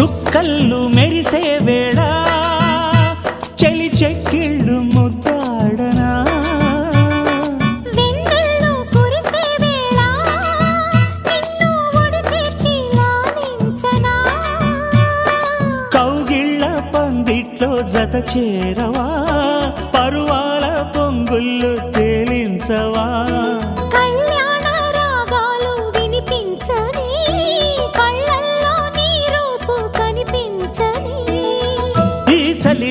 సుక్కల్లు మెరిసే వేళ చెలి చెక్కిళ్ళు ముద్దాడనా. కౌగిళ్ళ పందిట్లో జత చేరవా పరువాల పొంగుళ్ళు తేలించవా.